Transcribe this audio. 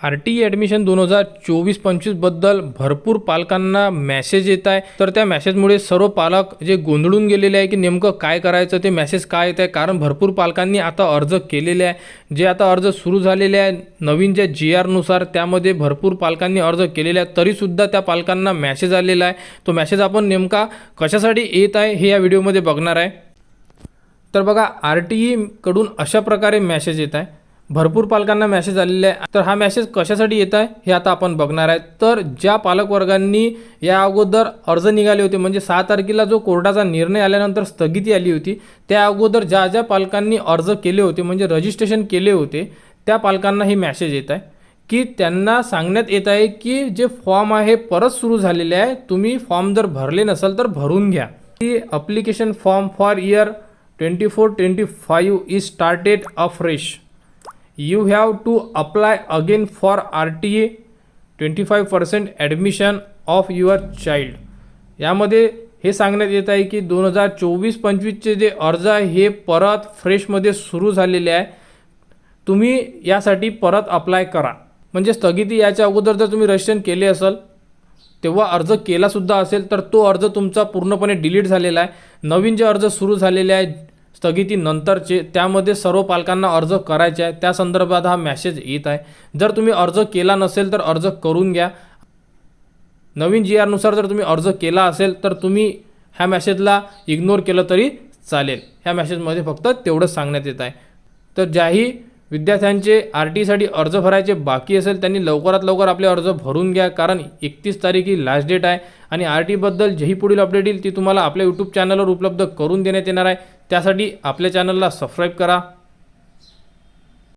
R T admission दोन हजार चोवीस पंचवीसबद्दल भरपूर पालकांना मॅसेज येत आहे. तर त्या मॅसेजमुळे सर्व पालक जे गोंधळून गेलेले आहे की नेमकं काय करायचं ते मॅसेज काय येत आहे? कारण भरपूर पालकांनी आता अर्ज केलेले आहे. जे आता अर्ज सुरू झालेले आहे नवीन ज्या जी आरनुसार त्यामध्ये भरपूर पालकांनी अर्ज केलेले आहे तरीसुद्धा त्या पालकांना मॅसेज आलेला आहे. तो मॅसेज आपण नेमका कशासाठी येत आहे हे या व्हिडिओमध्ये बघणार आहे. तर बघा आर टी ईकडून अशा प्रकारे मॅसेज येत आहे. भरपूर पालकांना मॅसेज आलेले आहे. तर हा मॅसेज कशासाठी येत आहे हे आता आपण बघणार आहे. तर ज्या पालकवर्गांनी या अगोदर अर्ज निघाले होते म्हणजे सहा तारखेला जो कोर्टाचा निर्णय आल्यानंतर स्थगिती आली होती त्या अगोदर ज्या ज्या पालकांनी अर्ज केले होते म्हणजे रजिस्ट्रेशन केले होते त्या पालकांना ही मॅसेज येत आहे की त्यांना सांगण्यात येत आहे की जे फॉर्म आहे परत सुरू झालेले आहे. तुम्ही फॉर्म जर भरले नसाल तर भरून घ्या. की application form for year twenty four twenty five is started afresh you have to apply again for R T A twenty five percent admission of your child यामध्ये हे सांगण्यात येत आहे की दोन हजार चोवीस पंचवीसचे जे अर्ज आहे हे परत फ्रेशमध्ये सुरू झालेले आहे. तुम्ही यासाठी परत अप्लाय करा. म्हणजे स्थगिती याच्या अगोदर जर तुम्ही रजिस्ट्रेशन केले असेल तेव्हा अर्ज केलासुद्धा असेल तर तो अर्ज तुमचा पूर्णपणे डिलीट झालेला आहे. नवीन जे अर्ज सुरू झालेले आहे स्थगितीनंतरचे त्यामध्ये सर्व पालकांना अर्ज करायचे आहे. त्या संदर्भात हा मॅसेज येत आहे. जर तुम्ही अर्ज केला नसेल तर अर्ज करून घ्या. नवीन जी आरनुसार जर तुम्ही अर्ज केला असेल तर तुम्ही ह्या मॅसेजला इग्नोर केलं तरी चालेल. ह्या मॅसेजमध्ये फक्त तेवढंच सांगण्यात येत आहे. तर ज्याही विद्यार्थ्यांचे आर टीसाठी अर्ज भरायचे बाकी असेल त्यांनी लवकरात लवकर आपले अर्ज भरून घ्या कारण एकतीस तारीख ही लास्ट डेट आहे आणि आर टीबद्दल जेही पुढील अपडेट येईल ती तुम्हाला आपल्या यूट्यूब चॅनलवर उपलब्ध करून देण्यात येणार आहे. त्यासाठी आपल्या चॅनलला सबस्क्राईब करा.